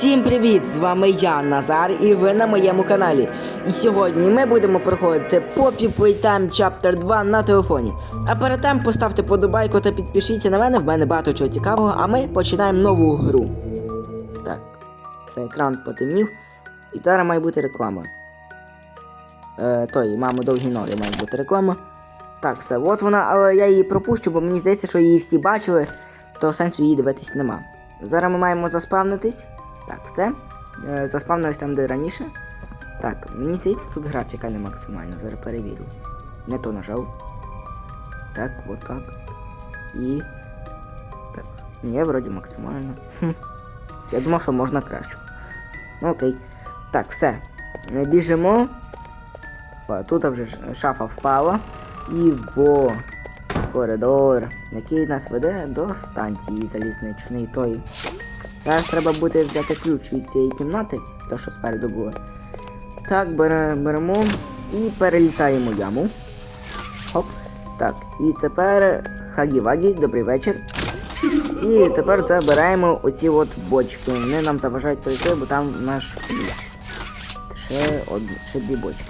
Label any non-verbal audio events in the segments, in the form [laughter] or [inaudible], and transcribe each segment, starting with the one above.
Всім привіт! З вами я, Назар, і ви на моєму каналі. І сьогодні ми будемо проходити Poppy Playtime Chapter 2 на телефоні. А перед тим поставте подобайку та підпишіться на мене, в мене багато чого цікавого, а ми починаємо нову гру. Так, все, екран потемнів. І зараз має бути реклама. Е, той, мамо, довгі ноги має бути реклама. Так, все, от вона, але я її пропущу, бо мені здається, що її всі бачили, то сенсу її дивитись нема. Зараз ми маємо заспавнитись. Так, все. Е, заспавнились там, де раніше. Так, мені здається, тут графіка не максимальна, зараз перевірю. Не то нажав. Так, от так. І. Так. Ні, вроді максимально. Хм. Я думав, що можна краще. Ну окей. Так, все. Е, Біжимо. Тут вже шафа впала. І во коридор, який нас веде до станції залізничної тої. Зараз треба буде взяти ключ від цієї кімнати, то що спереду було. Так, беремо і перелітаємо яму. Хоп. Так, і тепер Хагі-Вагі, добрий вечір. І тепер забираємо оці от бочки. Вони нам заважають пройти, бо там наш ключ. Ще, од... ще дві бочки.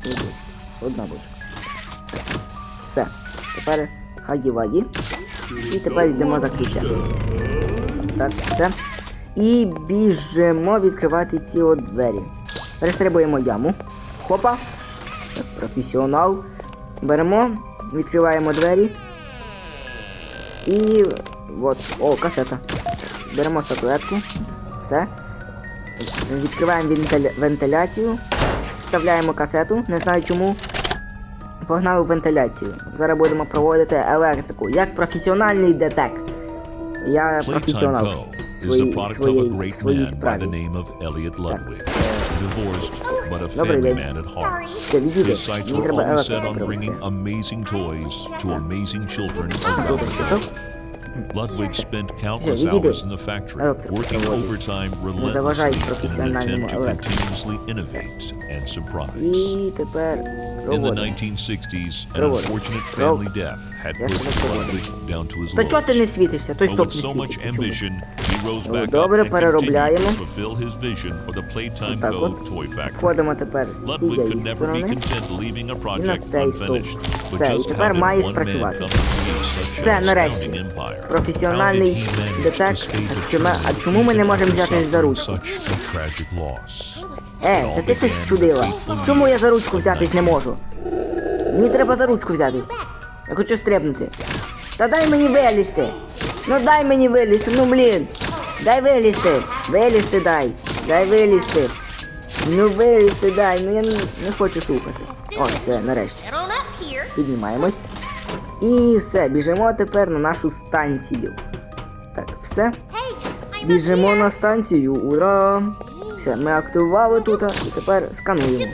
Ще дві бочки. Одна бочка. Все. Тепер Хагі-Вагі. І тепер йдемо за ключем. Так, все. І біжимо відкривати ці от двері. Перестрибуємо яму. Хопа. Так, професіонал. Беремо, відкриваємо двері. І. от, о, касета. Беремо статуетку. Все. Відкриваємо вентиля... вентиляцію. Вставляємо касету. Не знаю чому. Погнали в вентиляцію. Зараз будемо проводити електрику. Як професіональний детек. Ja profesjonal swojej, swojej, swojej sprawie. Tak. Dobry dzień. Się widzimy. Nie trzeba Elliot on bringing amazing toys to? Ludwig spent countless hours in the factory, working overtime relentlessly in an attempt to continuously innovate and surprise. In the 1960s, an unfortunate family death had pushed. Ludwig down to his lowest. But with so much ambition, Ну, добре, переробляємо. Отак от. Входимо тепер з цієї сторони. І на цей стовп. Все, і тепер має спрацювати. Все, нарешті. Професіональний How did he manage детек. to escape А чому, ми не можемо взятись за ручку? Е, це ти щось чудила. Чому я за ручку взятись не можу? Мені треба за ручку взятись. Я хочу стрибнути. Та дай мені вилізти. Ну дай мені вилізти, ну блін. Дай вилізти. Вилізти дай. Дай вилізти. Ну вилізти дай. Ну я не, не хочу слухати. О, все, нарешті. Піднімаємось. І все, біжимо тепер на нашу станцію. Так, все. Біжимо на станцію. Ура! Все, ми активували тут і тепер скануємо.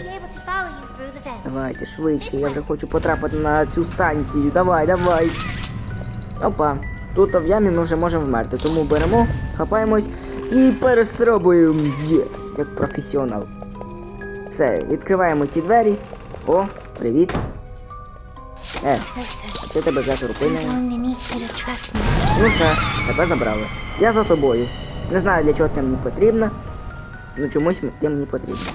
Давайте швидше, я вже хочу потрапити на цю станцію. Давай, давай. Опа. Тут в ямі ми вже можемо вмерти, тому беремо, хапаємось і перестрибуємо. Є, як професіонал. Все, відкриваємо ці двері. О, привіт. Е, це тебе trust me. Ну все, тебе забрали. Я за тобою. Не знаю для чого ти мені потрібна. Ну чомусь ти мені потрібна.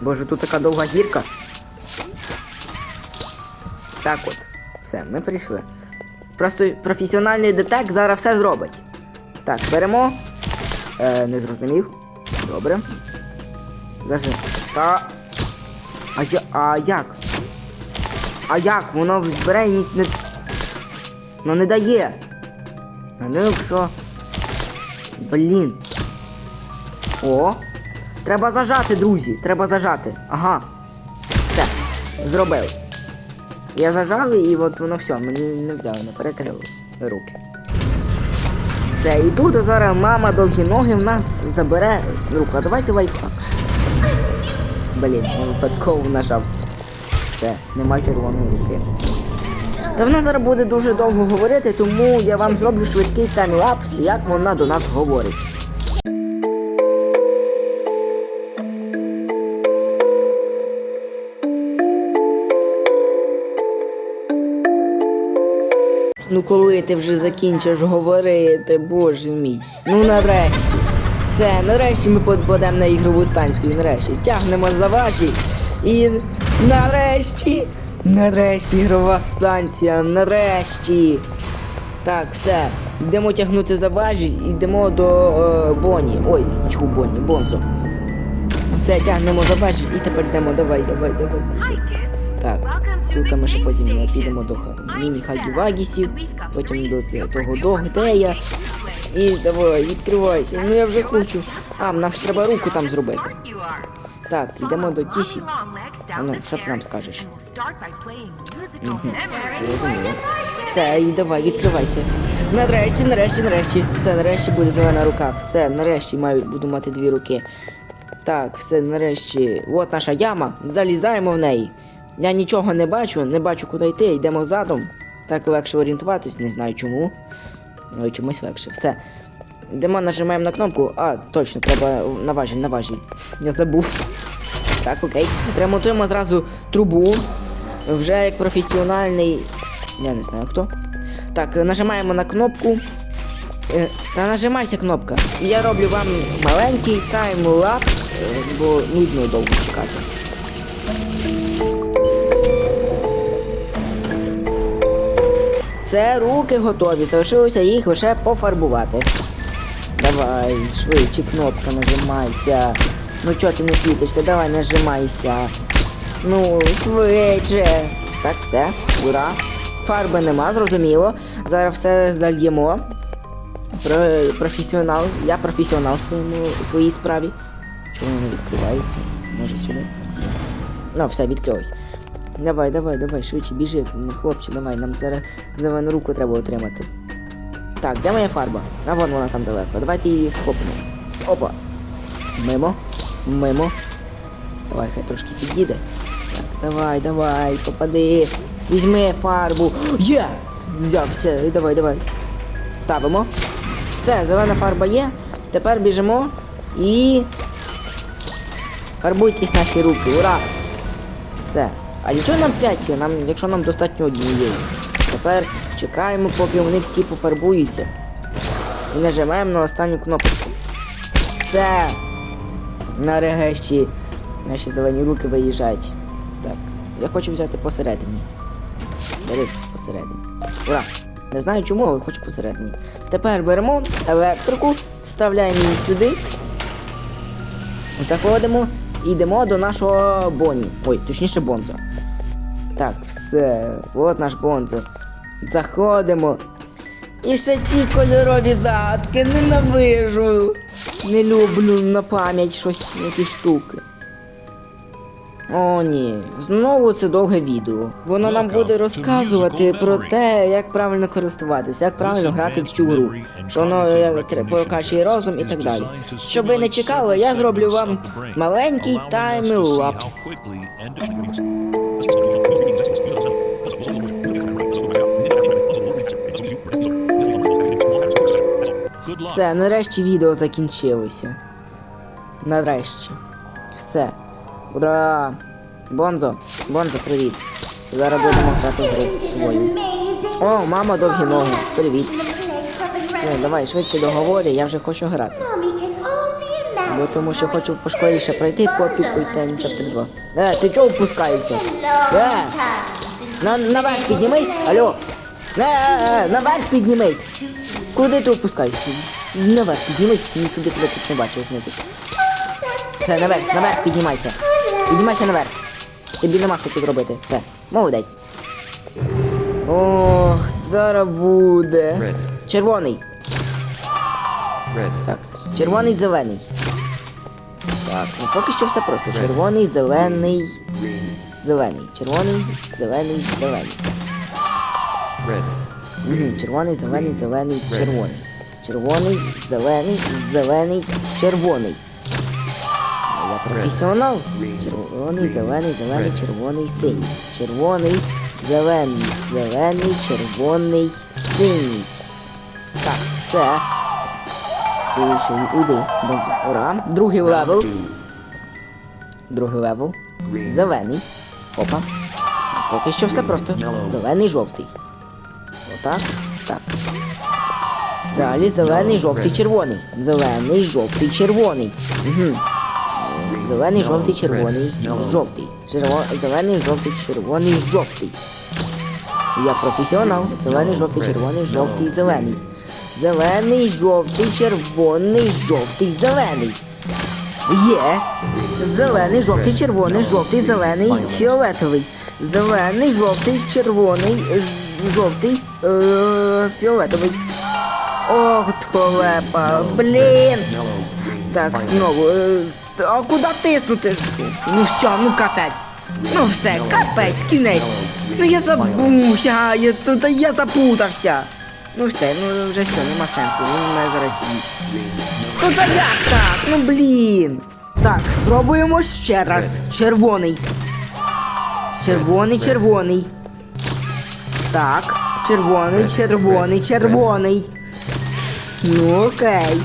Боже, тут така довга гірка. Так от. Все, ми прийшли. Просто професіональний детек зараз все зробить. Так, беремо. Е, не зрозумів. Добре. Зажи. Та. А, я... а як? А як? Воно збере і не. Ну не дає. А ну якщо. Блін. О. Треба зажати, друзі. Треба зажати. Ага. Все. Зробив. Я зажав і от воно все, мені не взяло, не перекрило руки. Все, і тут зараз мама довгі ноги в нас забере руку. А давайте лайфхак. Блін, випадково нажав. Все, нема червоної руки. Та вона зараз буде дуже довго говорити, тому я вам зроблю швидкий таймлапс, як вона до нас говорить. Коли ти вже закінчиш говорити, боже мій. Ну нарешті. Все, нарешті ми попадемо на ігрову станцію. Нарешті тягнемо за ваші. І нарешті. Нарешті ігрова станція. Нарешті. Так, все. Йдемо тягнути за важі йдемо до е, Боні. Ой, тьху, Боні, Бонзо. Все, тягнемо за важі і тепер йдемо. Давай, давай, давай. Так, тут ми ще потім підемо до міні-хагі-вагісів, потім до того play. І давай, відкривайся. Ну я вже хочу. А, нам ж треба руку там зробити. Так, йдемо до Тісі. mommy long legs down Ну, що ти нам скажеш? Все, і давай, відкривайся. Нарешті, нарешті, нарешті. Все, нарешті буде зелена рука. Все, нарешті маю, буду мати дві руки. Так, все, нарешті. От наша яма. Залізаємо в неї. Я нічого не бачу, не бачу, куди йти. Йдемо задом. Так легше орієнтуватись, не знаю чому. Але чомусь легше. Все. Йдемо, нажимаємо на кнопку. А, точно, треба на важіль. Я забув. Так, окей. Ремонтуємо зразу трубу. Вже як професіональний. Я не знаю хто. Так, нажимаємо на кнопку. Е, Та нажимайся кнопка. Я роблю вам маленький таймлапс, бо нудно довго чекати. Все, руки готові. Залишилося їх лише пофарбувати. Давай, швидше кнопка нажимайся. Ну чого ти не світишся? Давай нажимайся. Ну, швидше. Так, все, ура. Фарби нема, зрозуміло. Зараз все зальємо. Про, професіонал. Я професіонал в своїй справі. Воно відкривається? Може сюди? Ну, все, відкрилось. Давай, давай, давай, швидше біжи, хлопче, давай, нам зараз зелену руку треба отримати. Так, де моя фарба? А вон вона там далеко. Давайте її схопимо. Опа. Мимо. Мимо. Давай, хай трошки під'їде. Так, давай, давай, попади. Візьми фарбу. Є! Взяв, все, давай, давай. Ставимо. Все, зелена фарба є. Тепер біжимо і. Фарбуйтесь наші руки, ура! Все. А нічого нам 5 є, нам, якщо нам достатньо однієї. Тепер чекаємо, поки вони всі пофарбуються. І нажимаємо на останню кнопочку. Все. Нарешті наші зелені руки виїжджають. Так, я хочу взяти посередині. Берись посередині. Ура! Не знаю чому, але хочу посередині. Тепер беремо електрику, вставляємо її сюди. Заходимо йдемо до нашого Боні. Ой, точніше Бонзо. Так, все. От наш Бонзо. Заходимо. І ще ці кольорові загадки ненавижу. Не люблю на пам'ять щось ці штуки. О, ні, знову це довге відео. Воно нам буде розказувати про те, як правильно користуватися, як правильно грати в цю гру, що воно як прокачує розум і так далі. Щоб ви не чекали, я зроблю вам маленький таймлапс. Все, нарешті відео закінчилося. Нарешті. Все. Ура! Бонзо, Бонзо, привіт. Зараз будемо грати гру твою. О, мама, довгі ноги. Привіт. Все, давай, швидше договорі, я вже хочу грати. Бо тому що хочу поскоріше пройти копію Time Chapter 2. Е, ти чого впускаєшся? Е, на, наверх піднімись, алло. Е, е, е, наверх піднімись. Куди ти опускаєшся? Наверх піднімись, нікуди тебе тут не бачив. Все, наверх, наверх піднімайся. Піднімайся наверх. Тобі нема що тут робити. Все, молодець. Ох, зараз буде. Червоний. Так, червоний, зелений. Так, ну поки що все просто. Червоний, зелений. Зелений. Червоний, зелений, зелений. Угу, червоний, зелений, зелений, червоний. Червоний, зелений, зелений, червоний. Професіонал. Червоний, зелений, зелений, червоний, синій. Червоний, зелений, зелений, червоний, синій. Так, все. Уйди. Ура. Другий левел. Другий левел. Зелений. Опа. Поки що все просто. Зелений, жовтий. Отак. Так. Далі зелений, жовтий, червоний. Зелений, жовтий, червоний. Угу. Зелений, жовтий, червоний, жовтий. Зелений, жовтий, червоний, жовтий. Я професіонал. Зелений, жовтий, червоний, жовтий, зелений. Зелений, жовтий, червоний, жовтий, зелений. Є. Зелений, жовтий, червоний, жовтий, зелений, фіолетовий. Зелений, жовтий, червоний, жовтий, е- фіолетовий. Ох, холепа, блін. Так, знову. А куди тиснути? Ну все, ну капець. Ну все, капець, кінець. Ну я забувся, я тут я запутався. Ну все, ну вже все, нема сенсу, він мене зараз. Ну та як так? Ну блін. Так, пробуємо ще раз. Червоний. Червоний, червоний. Так. Червоний, червоний, червоний. Ну окей.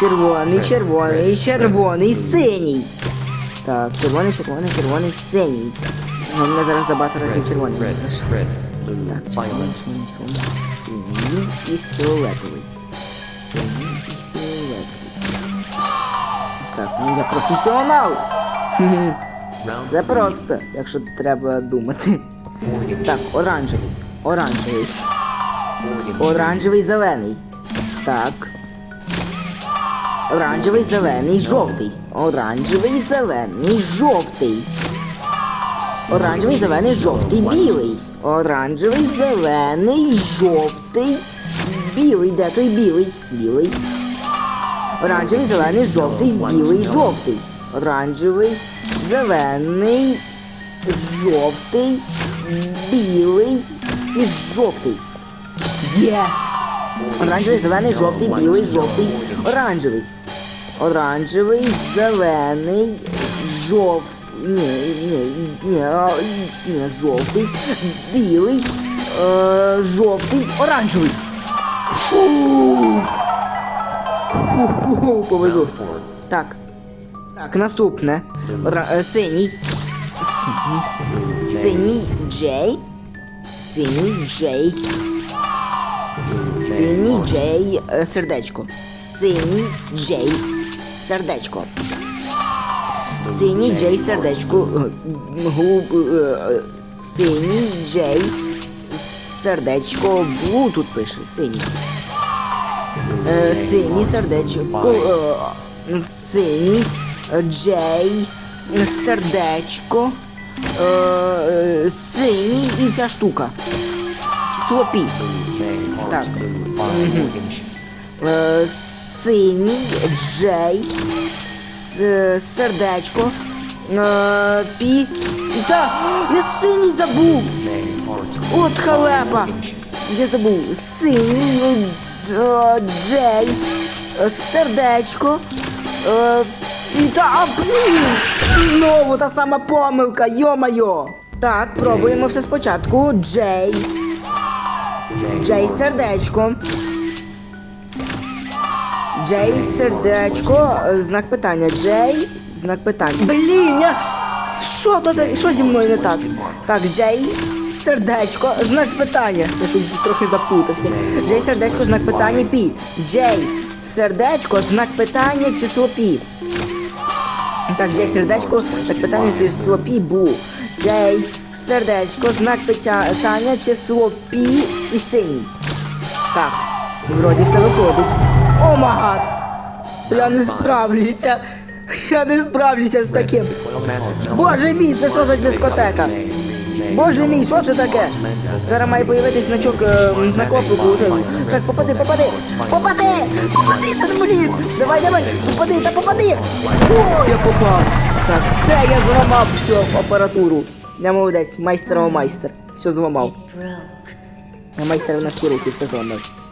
Червоний, червоний, червоний, синій. Так, червоний, червоний, червоний, синій. Мене зараз забагато разів червоний. Red, red, Так, червоний, червоний, червоний, синій і фіолетовий. Синій і фіолетовий. Так, ну я професіонал. Це просто, якщо треба думати. Так, оранжевий. Оранжевий. Оранжевий, зелений. Так. Оранжевий, зелений, жовтий. Оранжевий, зелений, жовтий. Оранжевий, зелений, жовтий, білий. Оранжевий, зелений, жовтий. Білий. Де той білий? Білий. Оранжевий, зелений, жовтий, білий, жовтий. Оранжевий, зелений, жовтий, білий і жовтий. Єс! Оранжевий, зелений, жовтий, білий, жовтий, оранжевий. Оранжевий, зелений, жов... Ні, ні, ні, ні, жовтий, білий, е, жовтий, оранжевий. Фу! Фу-ху-ху, повезу. Так. Так, наступне. Ра- е, синій. Синій. Синій Джей. Синій Джей. Синій Джей е, сердечко. Синій Джей сердечко. Синій Джей сердечко. е, Губ. е, Синій Джей сердечко. Блу тут пише. Синій. Е, Синій сердечко. Синій Джей сердечко. Синій і ця штука. Число пі. Так. Е, синій, Джей, сердечко, е, пі. Та, я синій забув! От халепа! Я забув. Синій, е, Джей, е, сердечко, е, та, блін! Знову та сама помилка, йо-майо! Так, пробуємо все спочатку. Джей, Джей сердечко. Джей сердечко. е, Знак питання. Джей. Знак питання. Блін, я... Що то за- що зі мною не так? Так, Джей. Сердечко, знак питання. Я щось трохи запутався. Джей сердечко, знак питання пі. Джей. Сердечко, знак питання, число пі. Так, Джей сердечко, знак питання, число пі бу. Джей, сердечко, знак питання, число пі і синій. Так, вроді все виходить. О магад! Я не справлюся. Я не справлюся з таким. Боже мій, це що за дискотека? Боже мій, що це таке? Зараз має появитись значок е, знак оклику. у цьому. Так, попади, попади! Попади! Попади, та блін! Давай, давай! Попади, та попади! О, я попав! Так, все, я зламав всю апаратуру. Я молодець, майстерова майстер. Все зламав. Майстер на всі руки, все зламав.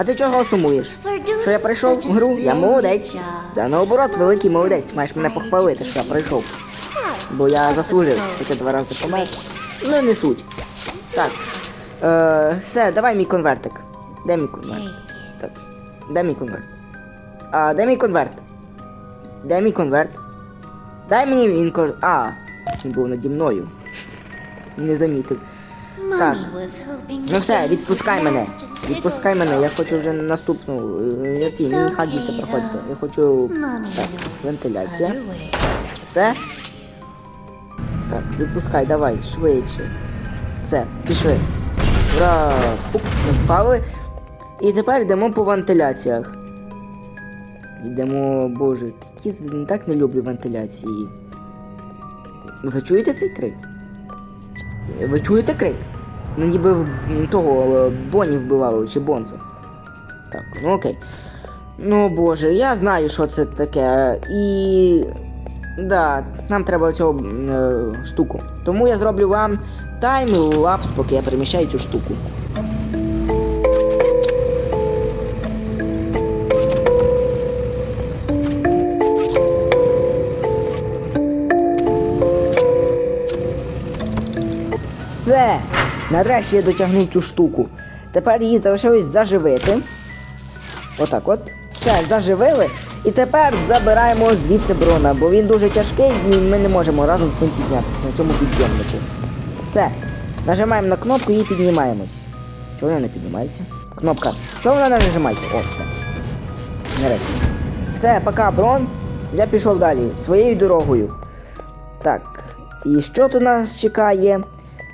А ти чого сумуєш? Що я прийшов в гру? Я молодець. Та наоборот, великий молодець. Маєш мене похвалити, що я прийшов. Бо я заслужив, хоча два рази помер. Ну не суть. Так. Е, все, давай мій конвертик. Де мій конверт? Так. Де мій конверт? А, де мій конверт? Де мій конверт? Дай мені він кон... А, він був наді мною. [laughs] Не замітив. Так. Ну все, відпускай мене. Відпускай мене, я хочу вже наступну. е, Я ці міні хагіси проходити. Я хочу. Так, вентиляція. Все. Так, відпускай, давай, швидше. Все, пішли. Ура! Пук, ми впали. І тепер йдемо по вентиляціях. Йдемо, боже, такі з- так не люблю вентиляції. Ви чуєте цей крик? Ви чуєте крик? Ну ніби того е, Боні вбивали чи Бонзо. Так, ну окей. Ну боже, я знаю, що це таке. І. Да, нам треба цю е, штуку. Тому я зроблю вам таймлапс, поки я переміщаю цю штуку. Все! Нарешті я дотягнув цю штуку. Тепер її залишилось заживити. Отак от. Все, заживили. І тепер забираємо звідси брона, бо він дуже тяжкий і ми не можемо разом з ним піднятися на цьому підйомнику. Все. Нажимаємо на кнопку і піднімаємось. Чого вона не піднімається? Кнопка. Чого вона не нажимається? О, все. Нарешті. Все, пока, брон. Я пішов далі своєю дорогою. Так. І що тут нас чекає?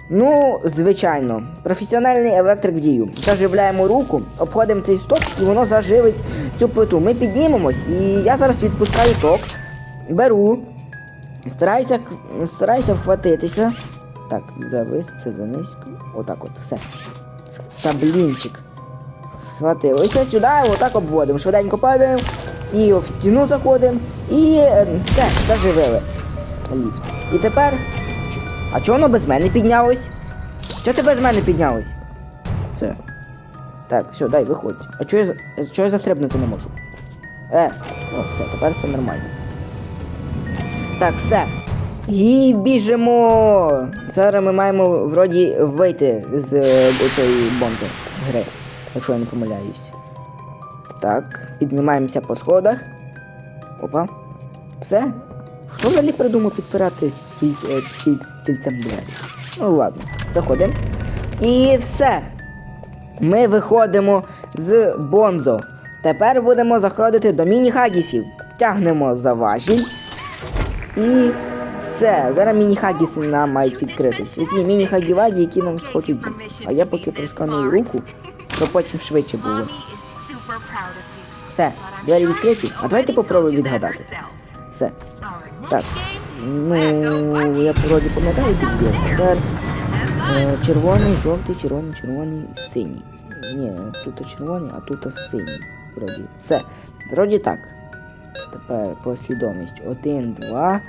Ну, звичайно, професіональний електрик в дію. Заживляємо руку, обходимо цей сток і воно заживить цю плиту. Ми піднімемось, і я зараз відпускаю ток, беру, стараюся, стараюся вхватитися. Так, завис, це занизько. Отак от, все. Та блінчик. Схватилися сюди, отак обводимо. Швиденько падаємо, і в стіну заходимо, і е, все, заживили. Ліфт. І тепер а чого воно без мене піднялось? Чого ти без мене піднялось? Все. Так, все, дай, виходь. А чого я, чого я застрибнути не можу? Е, о, все, тепер все нормально. Так, все. І біжимо. Зараз ми маємо вроді вийти з е, цієї бомби гри, якщо я не помиляюсь. Так, піднімаємося по сходах. Опа. Все. Хто взагалі придумав підпирати стіль... стільцем двері? Ну ладно, заходимо. І все. Ми виходимо з Бонзо. Тепер будемо заходити до міні-хагісів. Тягнемо за. І все. Зараз міні-хагіси нам мають відкритись. Ці міні-хагіваді, які нам схочуть з'їсти. А я поки просканую руку, щоб потім швидше було. Все, двері відкриті. А давайте попробуємо відгадати. Все. Так. Ну, я вроді пам'ятаю підбір. Тепер е, червоний, жовтий, червоний, червоний, синій. Ні, тут червоний, а тут синій. Вроді. Все. Вроді так. Тепер послідовність. Один, два,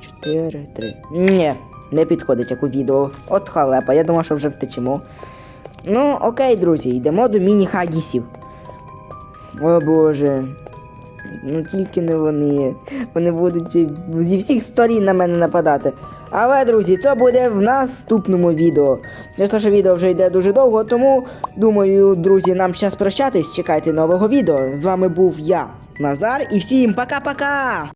чотири, три. Ні, не підходить як у відео. От халепа, я думав, що вже втечемо. Ну, окей, друзі, йдемо до міні-хагісів. О боже. Ну тільки не вони. Вони будуть зі- всіх сторін на мене нападати. Але, друзі, це буде в наступному відео. Через те, що відео вже йде дуже довго, тому думаю, друзі, нам час прощатись. Чекайте нового відео. З вами був я, Назар, і всім пока-пока!